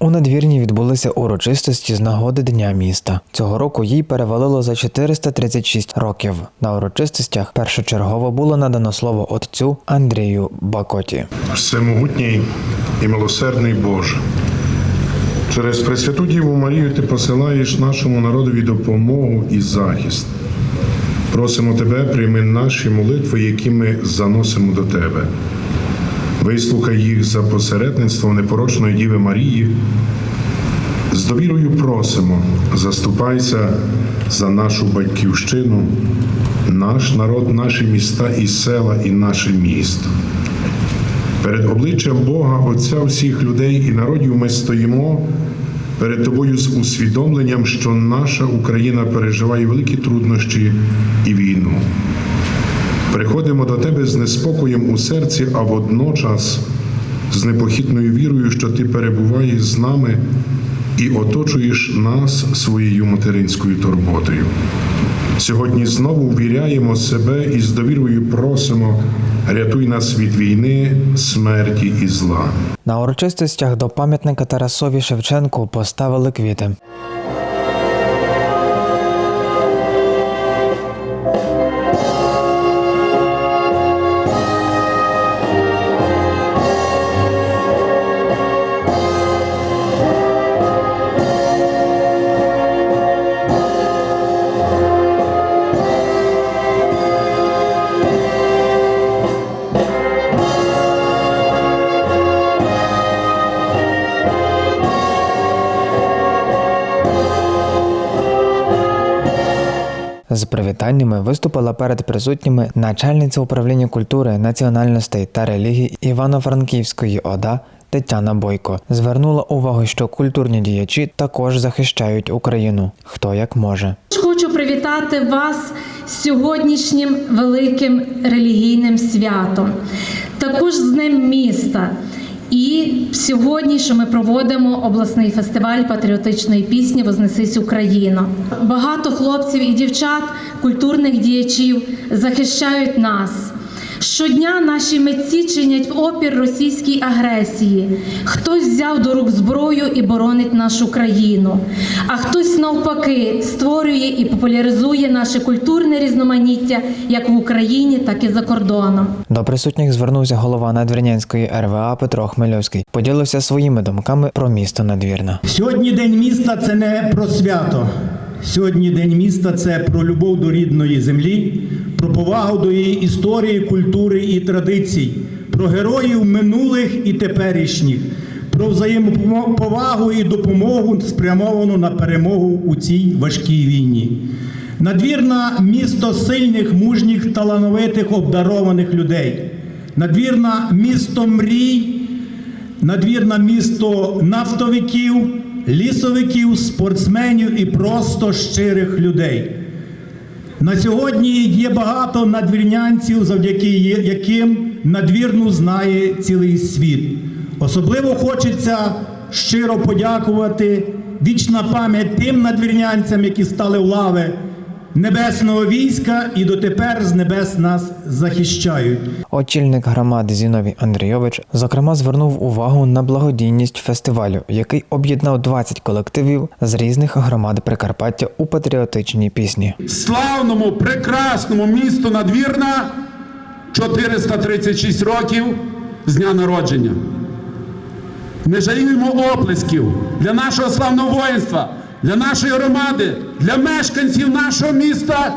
У надвірні відбулися урочистості з нагоди Дня міста. Цього року їй перевалило за 436 років. На урочистостях першочергово було надано слово отцю Андрію Бакоті. Всемогутній і милосердний Боже. Через Пресвяту Діву Марію ти посилаєш нашому народові допомогу і захист. Просимо тебе, прийми наші молитви, які ми заносимо до тебе. Вислухай їх за посередництвом непорочної Діви Марії. З довірою просимо, заступайся за нашу батьківщину, наш народ, наші міста і села, і наше місто. Перед обличчям Бога, Отця всіх людей і народів ми стоїмо перед тобою з усвідомленням, що наша Україна переживає великі труднощі і війну. Приходимо до тебе з неспокоєм у серці, а водночас з непохитною вірою, що ти перебуваєш з нами і оточуєш нас своєю материнською турботою. Сьогодні знову ввіряємо себе і з довірою просимо, рятуй нас від війни, смерті і зла. На урочистостях до пам'ятника Тарасові Шевченку поставили квіти. З привітаннями виступила перед присутніми начальниця управління культури, національностей та релігій Івано-Франківської ОДА Тетяна Бойко. Звернула увагу, що культурні діячі також захищають Україну, хто як може. Хочу привітати вас сьогоднішнім великим релігійним святом, також з Днем міста. І сьогодні, що ми проводимо обласний фестиваль патріотичної пісні Вознесись Україна. Багато хлопців і дівчат, культурних діячів захищають нас. Щодня наші митці чинять опір російській агресії. Хтось взяв до рук зброю і боронить нашу країну, а хтось навпаки створює і популяризує наше культурне різноманіття як в Україні, так і за кордоном. До присутніх звернувся голова Надвірнянської РВА Петро Хмельовський. Поділився своїми думками про місто Надвірна. Сьогодні День міста це не про свято. Сьогодні День міста це про любов до рідної землі, про повагу до її історії, культури і традицій, про героїв минулих і теперішніх, про взаємоповагу і допомогу, спрямовану на перемогу у цій важкій війні. Надвірна місто сильних, мужніх, талановитих, обдарованих людей. Надвірна місто мрій, надвірна місто нафтовиків, лісовиків, спортсменів і просто щирих людей. На сьогодні є багато надвірнянців, завдяки яким надвірну знає цілий світ. Особливо хочеться щиро подякувати вічна пам'ять тим надвірнянцям, які стали в лави небесного війська і дотепер з небес нас захищають. Очільник громади Зіновій Андрійович зокрема звернув увагу на благодійність фестивалю, який об'єднав 20 колективів з різних громад Прикарпаття у патріотичній пісні. славному, прекрасному місту Надвірна 436 років з дня народження. Ми жаліємо оплесків для нашого славного воїнства, для нашої громади, для мешканців нашого міста,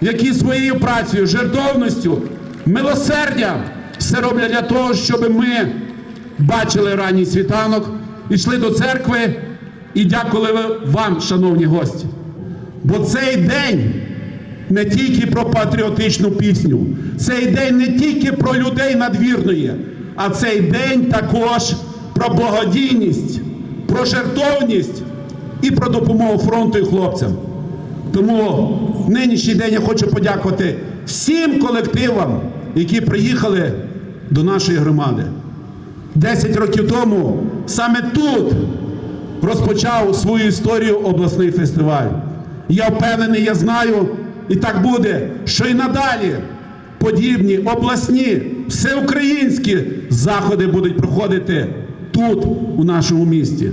які своєю працею, жертовністю, милосердям все роблять для того, щоб ми бачили ранній світанок, йшли до церкви і дякували вам, шановні гості. Бо цей день не тільки про патріотичну пісню, цей день не тільки про людей надвірної, а цей день також про благодійність, про жертовність і про допомогу фронту і хлопцям. Тому нинішній день я хочу подякувати всім колективам, які приїхали до нашої громади. Десять років тому саме тут розпочав свою історію обласний фестиваль. Я впевнений, я знаю, і так буде, що і надалі подібні обласні, всеукраїнські заходи будуть проходити тут, у нашому місті.